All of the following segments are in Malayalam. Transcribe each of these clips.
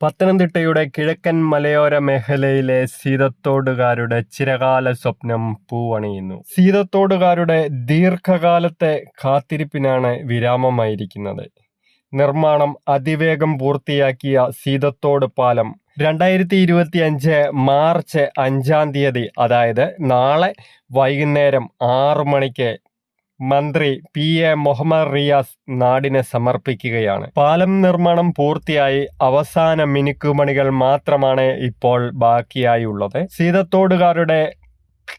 പത്തനംതിട്ടയുടെ കിഴക്കൻ മലയോര മേഖലയിലെ സീതത്തോടുകാരുടെ ചിരകാല സ്വപ്നം പൂവണിയുന്നു. സീതത്തോടുകാരുടെ ദീർഘകാലത്തെ കാത്തിരിപ്പിനാണ് വിരാമമായിരിക്കുന്നത്. നിർമ്മാണം അതിവേഗം പൂർത്തിയാക്കിയ സീതത്തോട് പാലം രണ്ടായിരത്തി ഇരുപത്തി അഞ്ച് മാർച്ച് അഞ്ചാം തീയതി അതായത് നാളെ വൈകുന്നേരം ആറു മണിക്ക് മന്ത്രി പി എ മുഹമ്മദ് റിയാസ് നാടിനെ സമർപ്പിക്കുകയാണ്. പാലം നിർമ്മാണം പൂർത്തിയായി അവസാന മിനുക്കുമണികൾ മാത്രമാണ് ഇപ്പോൾ ബാക്കിയായുള്ളത്. സീതത്തോടുകാരുടെ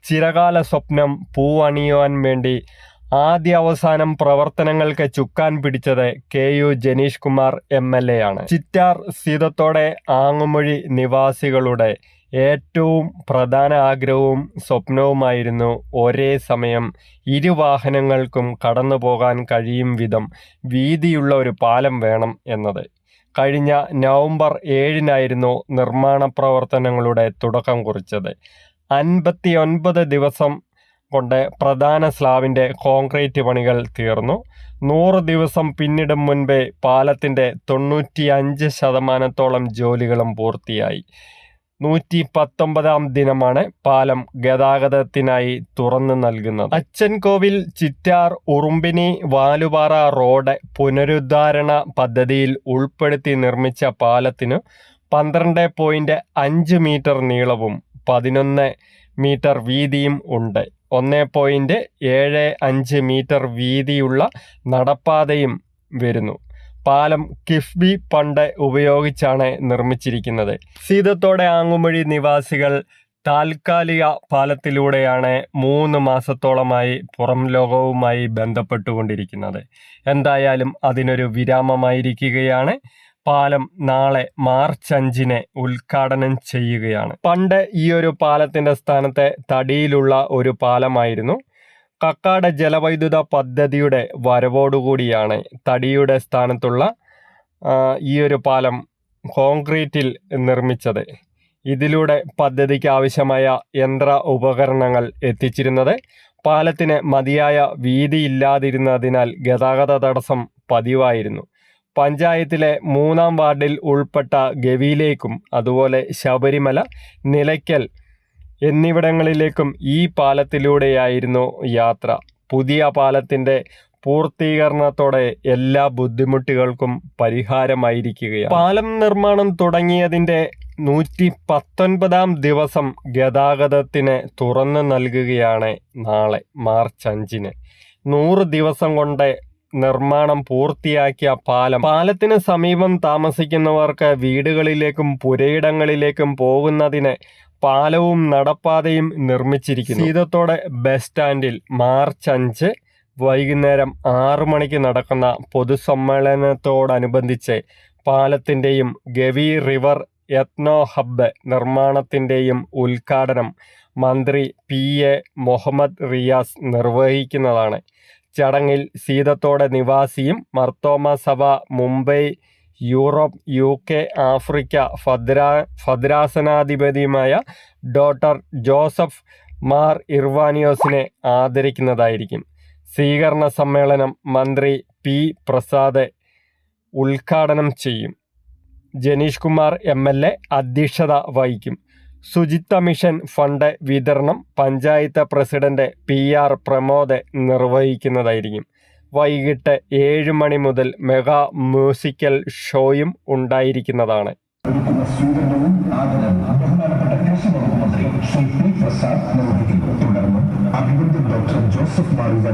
ചിരകാല സ്വപ്നം പൂവണിയുവാൻ വേണ്ടി ആദ്യ അവസാനം പ്രവർത്തനങ്ങൾക്ക് ചുക്കാൻ പിടിച്ചത് K U Janeesh Kumar M L A ആണ്. ചിറ്റാർ സീതത്തോടെ ആങ്ങുമൊഴി നിവാസികളുടെ ഏറ്റവും പ്രധാന ആഗ്രഹവും സ്വപ്നവുമായിരുന്നു ഒരേ സമയം ഇരുവാഹനങ്ങൾക്കും കടന്നു പോകാൻ കഴിയും വിധം വീതിയുള്ള ഒരു പാലം വേണം എന്നത്. കഴിഞ്ഞ നവംബർ ഏഴിനായിരുന്നു നിർമ്മാണ പ്രവർത്തനങ്ങളുടെ തുടക്കം കുറിച്ചത്. അൻപത്തി ഒൻപത് ദിവസം കൊണ്ട് പ്രധാന സ്ലാബിന്റെ കോൺക്രീറ്റ് പണികൾ തീർന്നു. നൂറ് ദിവസം പിന്നിടും മുൻപേ പാലത്തിന്റെ തൊണ്ണൂറ്റി അഞ്ച് ശതമാനത്തോളം ജോലികളും പൂർത്തിയായി. നൂറ്റി പത്തൊമ്പതാം ദിനമാണ് പാലം ഗതാഗതത്തിനായി തുറന്നു നൽകുന്നത്. അച്ചൻകോവിൽ ചിറ്റാർ ഉറുമ്പിനി വാലുപാറ റോഡ് പുനരുദ്ധാരണ പദ്ധതിയിൽ ഉൾപ്പെടുത്തി നിർമ്മിച്ച പാലത്തിന് പന്ത്രണ്ട് പോയിന്റ് അഞ്ച് മീറ്റർ നീളവും പതിനൊന്ന് മീറ്റർ വീതിയും ഉണ്ട്. ഒന്ന് പോയിന്റ് ഏഴ് അഞ്ച് മീറ്റർ വീതിയുള്ള നടപ്പാതയും വരുന്നു. പാലം കിഫ്ബി പണ്ട് ഉപയോഗിച്ചാണ് നിർമ്മിച്ചിരിക്കുന്നത്. സീതത്തോടെ ആങ്ങുമൊഴി നിവാസികൾ താൽക്കാലിക പാലത്തിലൂടെയാണ് മൂന്ന് മാസത്തോളമായി പുറം ലോകവുമായി ബന്ധപ്പെട്ടുകൊണ്ടിരിക്കുന്നത്. എന്തായാലും അതിനൊരു വിരാമമായിരിക്കുകയാണ്. പാലം നാളെ മാർച്ച് അഞ്ചിന് ഉദ്ഘാടനം ചെയ്യുകയാണ്. പണ്ട് ഈ ഒരു പാലത്തിന്റെ സ്ഥാനത്തെ തടിയിലുള്ള ഒരു പാലമായിരുന്നു. കക്കാട് ജലവൈദ്യുത പദ്ധതിയുടെ വരവോടുകൂടിയാണ് തടിയുടെ സ്ഥാനത്തുള്ള ഈ ഒരു പാലം കോൺക്രീറ്റിൽ നിർമ്മിച്ചത്. ഇതിലൂടെ പദ്ധതിക്ക് ആവശ്യമായ യന്ത്ര ഉപകരണങ്ങൾ എത്തിച്ചിരുന്നത് പാലത്തിന് മതിയായ വീതിയില്ലാതിരുന്നതിനാൽ ഗതാഗത തടസ്സം പതിവായിരുന്നു. പഞ്ചായത്തിലെ മൂന്നാം വാർഡിൽ ഉൾപ്പെട്ട ഗവിയിലേക്കും അതുപോലെ ശബരിമല നിലയ്ക്കൽ എന്നിവിടങ്ങളിലേക്കും ഈ പാലത്തിലൂടെയായിരുന്നു യാത്ര. പുതിയ പാലത്തിന്റെ പൂർത്തീകരണത്തോടെ എല്ലാ ബുദ്ധിമുട്ടുകൾക്കും പരിഹാരമായിരിക്കുകയാണ്. പാലം നിർമ്മാണം തുടങ്ങിയതിന്റെ നൂറ്റി പത്തൊൻപതാം ദിവസം ഗതാഗതത്തിന് തുറന്നു നൽകുകയാണ് നാളെ മാർച്ച് അഞ്ചിന്. നൂറ് ദിവസം കൊണ്ട് നിർമ്മാണം പൂർത്തിയാക്കിയ പാലം. പാലത്തിന് സമീപം താമസിക്കുന്നവർക്ക് വീടുകളിലേക്കും പുരയിടങ്ങളിലേക്കും പോകുന്നതിന് പാലവും നടപ്പാതയും നിർമ്മിച്ചിരിക്കുന്നു. സീതത്തോടെ ബസ് സ്റ്റാൻഡിൽ മാർച്ച് അഞ്ച് വൈകുന്നേരം ആറു മണിക്ക് നടക്കുന്ന പൊതുസമ്മേളനത്തോടനുബന്ധിച്ച് പാലത്തിന്റെയും ഗവി റിവർ എത്നോ ഹബ്ബ് നിർമ്മാണത്തിന്റെയും ഉദ്ഘാടനം മന്ത്രി പി എ മുഹമ്മദ് റിയാസ് നിർവഹിക്കുന്നതാണ്. ചടങ്ങിൽ സീതത്തോടെ നിവാസിയും മർത്തോമ സഭ Mumbai Europe U K Africa Bhadra ഫദ്രാസനാധിപതിയുമായ ഡോക്ടർ ജോസഫ് മാർ ഇർവാനിയോസിനെ ആദരിക്കുന്നതായിരിക്കും. സ്വീകരണ സമ്മേളനം മന്ത്രി പി. പ്രസാദ് ഉദ്ഘാടനം ചെയ്യും. Janeesh Kumar M. L. A അധ്യക്ഷത വഹിക്കും. ശുചിത്വ മിഷൻ ഫണ്ട് വിതരണം panchayat president P. R. Pramod നിർവഹിക്കുന്നതായിരിക്കും. വൈകിട്ട് ഏഴ് മണി മുതൽ മെഗാ മ്യൂസിക്കൽ ഷോയും ഉണ്ടായിരിക്കുന്നതാണ്. ഡോക്ടർ ജോസഫ് ഫണ്ട്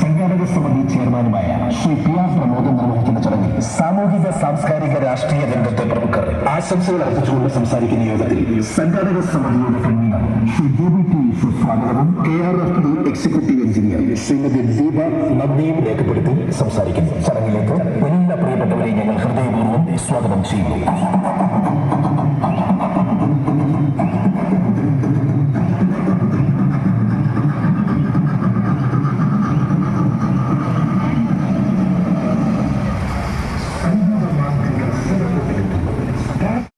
സംഘാടക സമിതി ചെയർമാനുമായ ശ്രീ പി ആർ പ്രമോദൻ നിർവഹിക്കുന്ന ചടങ്ങിൽ സാമൂഹിക സാംസ്കാരിക രാഷ്ട്രീയ രംഗത്തെ പ്രമുഖർ ആശംസകൾ അർപ്പിച്ചുകൊണ്ട് സംസാരിക്കുന്ന യോഗത്തിൽ സംഘാടക സമിതിയുടെ convener Shri J B T സ്വാഗതവും K R F D executive engineer Shrimati Deepa നന്ദിയും രേഖപ്പെടുത്തി സംസാരിക്കുന്നു. ചടങ്ങിലേക്ക് എല്ലാ പ്രിയപ്പെട്ടവരെ ഞങ്ങൾ ഹൃദയപൂർവം സ്വാഗതം ചെയ്യുന്നു.